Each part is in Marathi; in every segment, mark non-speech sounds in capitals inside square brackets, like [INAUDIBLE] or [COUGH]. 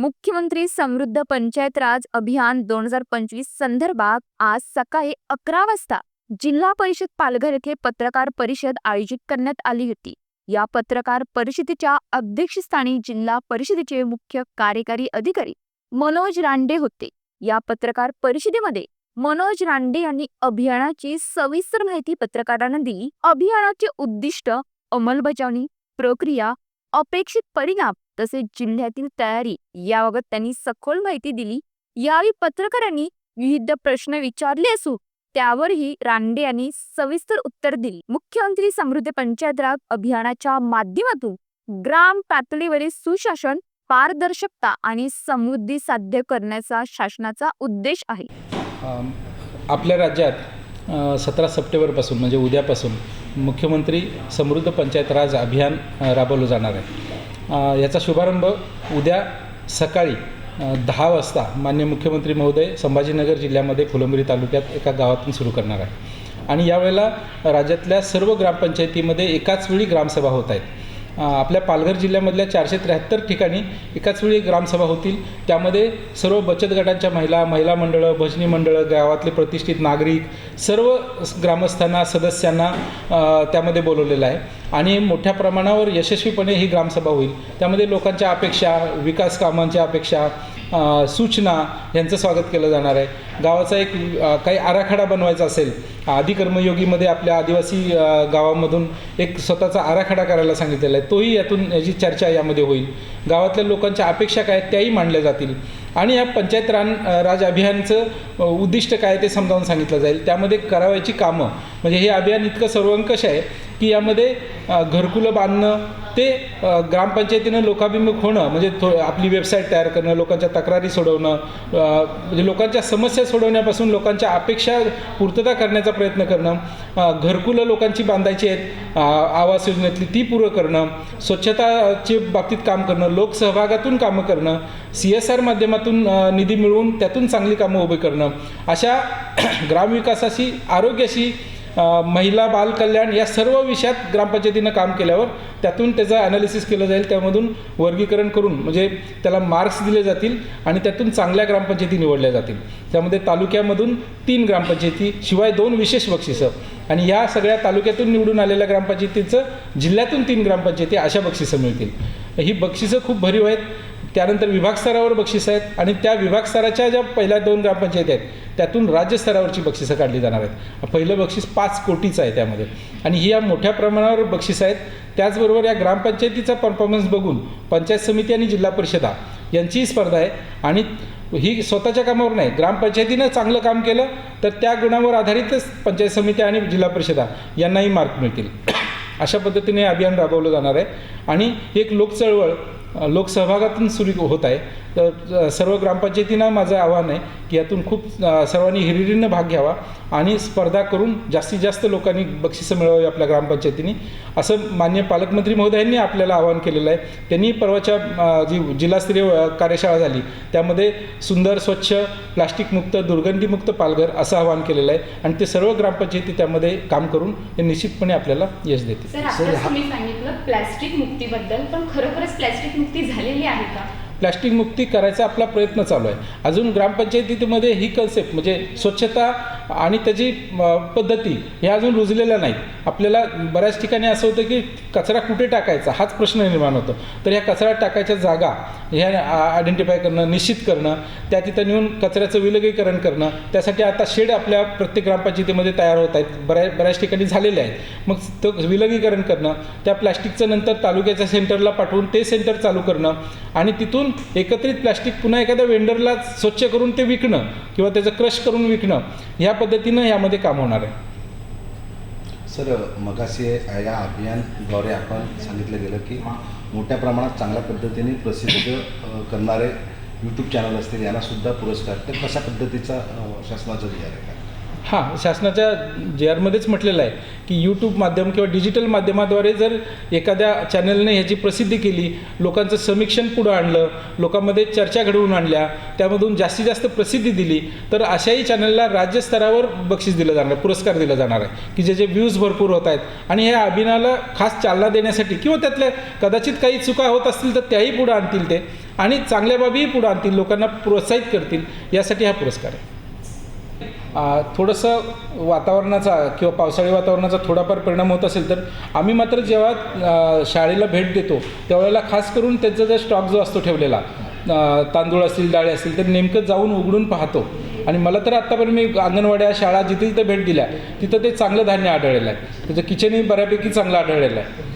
मुख्यमंत्री समृद्ध पंचायत राज अभियान दोन हजार पंचवीस संदर्भात आज सकाळी अकरा वाजता जिल्हा परिषद पालघर येथे पत्रकार परिषद आयोजित करण्यात आली होती. या पत्रकार परिषदेच्या अध्यक्षस्थानी जिल्हा परिषदेचे मुख्य कार्यकारी अधिकारी मनोज रांडे होते. या पत्रकार परिषदेमध्ये मनोज रांडे यांनी अभियानाची सविस्तर माहिती पत्रकारांना दिली. अभियानाचे उद्दिष्ट अंमलबजावणी प्रक्रिया अपेक्षित परिणाम तसेच जिल्ह्यातील तयारी याबाबत त्यांनी सखोल माहिती दिली. यावेळी पत्रकारांनी विविध प्रश्न विचारले असून त्यावरही रांडे यांनी सविस्तर उत्तर दिली. मुख्यमंत्री समृद्धी पंचायत राज अभियानाच्या माध्यमातून ग्राम पातळीवरील सुशासन पारदर्शकता आणि समृद्धी साध्य करण्याचा शासनाचा उद्देश आहे. आपल्या राज्यात सतरा सप्टेंबरपासून म्हणजे उद्यापासून मुख्यमंत्री समृद्ध पंचायत राज अभियान राबवलं जाणार आहे. याचा शुभारंभ उद्या सकाळी दहा वाजता मान्य मुख्यमंत्री महोदय संभाजीनगर जिल्ह्यामध्ये फुलंबरी तालुक्यात एका गावातून सुरू करणार आहे आणि यावेळेला राज्यातल्या सर्व ग्रामपंचायतीमध्ये एकाच वेळी ग्रामसभा होत आहेत. आपल्या पालघर जिल्ह्यामधल्या चारशे त्र्याहत्तर ठिकाणी एकाच वेळी ग्रामसभा होतील. त्यामध्ये सर्व बचत गटांच्या महिला महिला मंडळं भजनी मंडळं गावातले प्रतिष्ठित नागरिक सर्व ग्रामस्थांना सदस्यांना त्यामध्ये बोलवलेलं आहे. आणि मोठ्या प्रमाणावर यशस्वीपणे ही ग्रामसभा होईल. त्यामध्ये लोकांच्या अपेक्षा विकास कामांच्या अपेक्षा सूचना यांचं स्वागत केलं जाणार आहे. गावाचा एक काही आराखडा बनवायचा असेल आदी कर्मयोगीमध्ये आपल्या आदिवासी गावामधून एक स्वतःचा आराखडा करायला सांगितलेला आहे. तोही यातून याची चर्चा यामध्ये होईल. गावातल्या लोकांच्या अपेक्षा काय आहेत, त्याही मांडल्या जातील. आणि या पंचायत रान राज अभियानचं उद्दिष्ट काय ते समजावून सांगितलं जाईल. त्यामध्ये करावायची कामं म्हणजे हे अभियान इतकं सर्वंकष आहे की यामध्ये घरकुलं बांधणं ते ग्रामपंचायतीनं लोकाभिमुख होणं म्हणजे थो आपली वेबसाईट तयार करणं लोकांच्या तक्रारी सोडवणं म्हणजे लोकांच्या समस्या सोडवण्यापासून लोकांच्या अपेक्षा पूर्तता करण्याचा प्रयत्न करणं घरकुलं लोकांची बांधायची आहेत आवास योजनेतली ती पूर्ण करणं स्वच्छताचे बाबतीत काम करणं लोकसहभागातून कामं करणं सी एस आर माध्यमातून निधी मिळवून त्यातून चांगली कामं उभी करणं अशा [CLEARS THROAT] ग्रामविकासाशी आरोग्याशी महिला बालकल्याण या सर्व विषयात ग्रामपंचायतीनं काम केल्यावर त्यातून त्याचं ॲनालिसिस केलं जाईल त्यामधून वर्गीकरण करून म्हणजे त्याला मार्क्स दिले जातील आणि त्यातून चांगल्या ग्रामपंचायती निवडल्या जातील. त्यामध्ये तालुक्यामधून तीन ग्रामपंचायती शिवाय दोन विशेष बक्षिसं. आणि या सगळ्या तालुक्यातून निवडून आलेल्या ग्रामपंचायतीचं जिल्ह्यातून तीन ग्रामपंचायती अशा बक्षिसं मिळतील. ही बक्षिसं खूप भरीव आहेत. त्यानंतर विभाग स्तरावर बक्षीस आहेत आणि त्या विभाग स्तराच्या ज्या पहिल्या दोन ग्रामपंचायती आहेत त्यातून राज्य स्तरावरची बक्षिसं काढली जाणार आहेत. पहिलं बक्षीस पाच कोटीचं आहे त्यामध्ये. आणि ही या मोठ्या प्रमाणावर बक्षीस आहेत. त्याचबरोबर या ग्रामपंचायतीचा परफॉर्मन्स बघून पंचायत समिती आणि जिल्हा परिषदा यांचीही स्पर्धा आहे. आणि ही स्वतःच्या कामावर नाही ग्रामपंचायतीनं चांगलं काम केलं तर त्या गुणावर आधारितच पंचायत समित्या आणि जिल्हा परिषदा यांनाही मार्क मिळतील. अशा पद्धतीने अभियान राबवलं जाणार आहे. आणि एक लोकचळवळ लोकसहभागातून सुरू होत आहे. तर सर्व ग्रामपंचायतींना माझं आव्हान आहे की यातून खूप सर्वांनी हिरिरीनं भाग घ्यावा आणि स्पर्धा करून जास्तीत जास्त लोकांनी बक्षिसं मिळवावी आपल्या ग्रामपंचायतींनी. असं मान्य पालकमंत्री महोदयांनी आपल्याला आवाहन केलेलं आहे. त्यांनी परवाच्या जी जिल्हास्तरीय कार्यशाळा झाली त्यामध्ये सुंदर स्वच्छ प्लास्टिकमुक्त दुर्गंधीमुक्त पालघर असं आवाहन केलेलं आहे आणि ते सर्व ग्रामपंचायती त्यामध्ये काम करून हे निश्चितपणे आपल्याला यश देतील. सर तुम्ही सांगितलं प्लॅस्टिक मुक्तीबद्दल पण खरोखरच प्लॅस्टिक मुक्ती झालेली आहे का? प्लॅस्टिक मुक्ती करायचा आपला प्रयत्न चालू आहे. अजून ग्रामपंचायतीमध्ये ही कन्सेप्ट म्हणजे स्वच्छता आणि त्याची पद्धती ह्या अजून रुजलेल्या नाहीत. आपल्याला बऱ्याच ठिकाणी असं होतं की कचरा कुठे टाकायचा हाच प्रश्न निर्माण होतो. तर ह्या कचरा टाकायच्या जागा ह्या आयडेंटिफाय करणं निश्चित करणं त्या तिथं नेऊन कचऱ्याचं विलगीकरण करणं त्यासाठी आता शेड आपल्या प्रत्येक ग्रामपंचायतीमध्ये तयार होत आहेत. बऱ्या बऱ्याच ठिकाणी झालेले आहेत. मग तो विलगीकरण करणं त्या प्लॅस्टिकचं नंतर तालुक्याच्या सेंटरला पाठवून ते सेंटर चालू करणं आणि तिथून एकत्रित प्लॅस्टिक पुन्हा एखाद्या वेंडरला स्वच्छ करून ते विकणं किंवा त्याचं क्रश करून विकणं ह्या पद्धतीनं यामध्ये काम होणार आहे. सर मगाशी या अभियानद्वारे आपण सांगितलं गेलं की मोठ्या प्रमाणात चांगल्या पद्धतीने प्रसिद्ध करणारे यूट्यूब चॅनल असतील यांना सुद्धा पुरस्कार. तर कशा पद्धतीचा शासनाचा विचार आहे? का हां शासनाच्या जे आरमध्येच म्हटलेलं आहे की यूट्यूब माध्यम किंवा डिजिटल माध्यमाद्वारे जर एखाद्या चॅनलने ह्याची प्रसिद्धी केली लोकांचं समीक्षण पुढं आणलं लोकांमध्ये चर्चा घडवून आणल्या त्यामधून जास्तीत जास्त प्रसिद्धी दिली तर अशाही चॅनलला राज्यस्तरावर बक्षीस दिलं जाणार आहे, पुरस्कार दिला जाणार आहे. की ज्याचे व्ह्यूज भरपूर होत आहेत. आणि ह्या अभिनयाला खास चालना देण्यासाठी किंवा त्यातल्या कदाचित काही चुका होत असतील तर त्याही पुढं आणतील ते. आणि चांगल्या बाबीही पुढं आणतील लोकांना प्रोत्साहित करतील. यासाठी हा पुरस्कार आहे. थोडंसं वातावरणाचा किंवा पावसाळी वातावरणाचा थोडाफार परिणाम होत असेल तर आम्ही मात्र जेव्हा शाळेला भेट देतो त्यावेळेला खास करून त्याचा जो स्टॉक जो असतो ठेवलेला तांदूळ असतील डाळे असतील तर नेमकं जाऊन उघडून पाहतो. आणि मला तर आत्तापर्यंत मी अंगणवाड्या शाळा जिथे जिथे भेट दिल्या तिथं ते चांगलं धान्य आढळलेलं आहे. त्याचं किचनही बऱ्यापैकी चांगलं आढळलेलं आहे.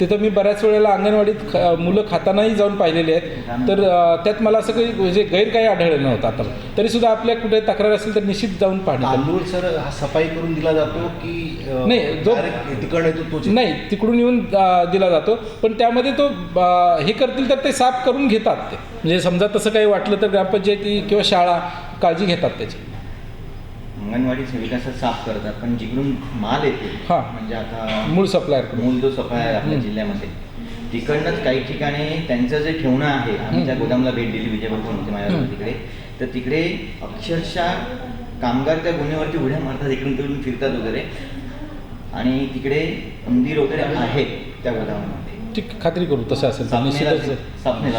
तिथं मी बऱ्याच वेळेला अंगणवाडीत ख मुलं खातानाही जाऊन पाहिलेली आहेत. तर त्यात मला असं काही म्हणजे गैर काही आढळलं नव्हतं आता. तरीसुद्धा आपल्या कुठे तक्रार असेल तर निश्चित जाऊन. तांदूळ सर हा सफाई करून दिला जातो की नाही, जो- तोच नाही तिकडून येऊन दिला जातो. पण त्यामध्ये तो हे करतील तर ते साफ करून घेतात ते. म्हणजे समजा तसं काही वाटलं तर ग्रामपंचायती किंवा शाळा काळजी घेतात त्याची. अंगणवाडी सेविका असं साफ करतात पण जिकडून माल येते हां. म्हणजे आता मूळ सप्लायर मूल जो सफाय आहे आपल्या हम्म. जिल्ह्यामध्ये तिकडनंच काही ठिकाणी त्यांचं जे ठेवणं आहे आम्ही त्या हम्म. गोदामला भेट दिली विजयभर होते माझ्या हम्म. तिकडे तर तिकडे अक्षरशः कामगार त्या गुन्ह्यावरती उड्या मारतात इकडून तिकडून फिरतात वगैरे आणि तिकडे उंदीर वगैरे आहेत त्या गोदामामध्ये ठीक खात्री करू तसं असेल तर सापणेला निश्चितच सापणेला